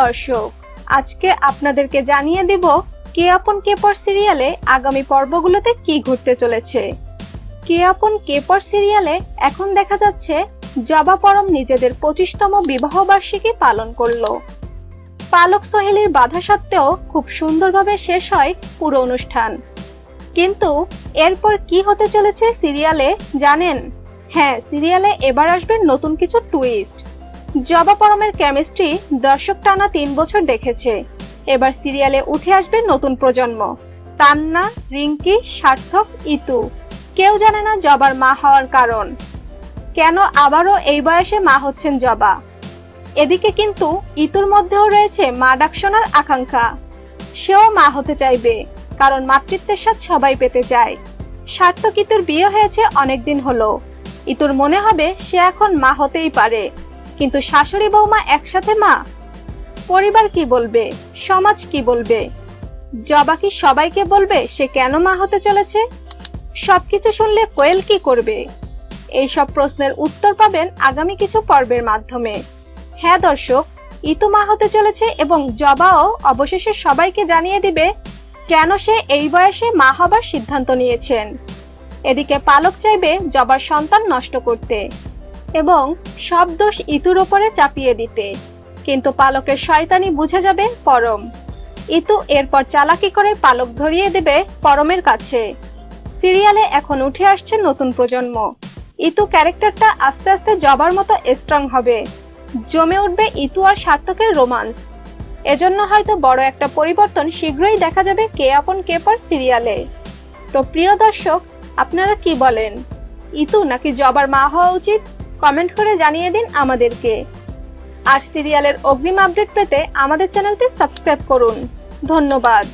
দর্শক, আজকে আপনাদেরকে জানিয়ে দিব কে আপন কে পর সিরিয়ালে আগামী পর্বগুলোতে কি ঘটতে চলেছে। কে আপন কে পর সিরিয়ালে এখন দেখা যাচ্ছে জবা পরম নিজেদের পঁচিশতম বিবাহ বার্ষিকী পালন করল। পালক সোহেলির বাধা সত্ত্বেও খুব সুন্দরভাবে শেষ হয় পুরো অনুষ্ঠান। কিন্তু এরপর কি হতে চলেছে সিরিয়ালে জানেন? হ্যাঁ সিরিয়ালে এবার আসবে নতুন কিছু টুইস্ট জবা পরমের কেমিস্ট্রি দর্শক টানা তিন বছর দেখেছে। এবার সিরিয়ালে উঠে আসবে নতুন প্রজন্ম। তান্না, রিঙ্কি, সার্থক, ইতু। কেউ জানে না জবার মা হওয়ার কারণ। কেন আবারও এই বয়সে মা হচ্ছেন জবা? এদিকে কিন্তু ইতুর মধ্যেও রয়েছে মা ডাক শোনার আকাঙ্ক্ষা। সেও মা হতে চাইবে, কারণ মাতৃত্বের স্বাদ সবাই পেতে চায়। সার্থক ইতুর বিয়ে হয়েছে অনেকদিন হলো। ইতুর মনে হবে সে এখন মা হতেই পারে। কিন্তু শাশুড়ি বৌমা একসাথে মা? পরিবার কি বলবে? সমাজ কি বলবে? জবা কি সবাইকে বলবে সে কেন মা হতে চলেছে? সবকিছু শুনলে কোয়েল কি করবে? এই সব প্রশ্নের উত্তর পাবেন আগামী কিছু পর্বের মাধ্যমে। হ্যাঁ দর্শক, ইতু মা হতে চলেছে এবং জবাও অবশেষে সবাইকে জানিয়ে দিবে কেন সে এই বয়সে মা হবার সিদ্ধান্ত নিয়েছেন। এদিকে পালক চাইবে জবার সন্তান নষ্ট করতে। এবং সব দোষ ইতুর ওপরে চাপিয়ে দিতে। কিন্তু পালকের শয়তানি বুঝে যাবে পরম। ইতু এরপর চালাকি করে পালক ধরিয়ে দেবে পরমের কাছে। সিরিয়ালে এখন উঠে আসছে নতুন প্রজন্ম। ইতু ক্যারেক্টারটা আস্তে আস্তে জবার মতো স্ট্রং হবে। জমে উঠবে ইতু আর সার্থকের রোমান্স। এজন্য হয়তো বড় একটা পরিবর্তন শীঘ্রই দেখা যাবে কে আপন কে পর সিরিয়ালে। তো প্রিয় দর্শক, আপনারা কি বলেন? ইতু নাকি জবার মা হওয়া উচিত? কমেন্ট করে জানিয়ে দিন আমাদেরকে। আর সিরিয়ালের অগ্রিম আপডেট পেতে আমাদের চ্যানেলটি সাবস্ক্রাইব করুন। ধন্যবাদ।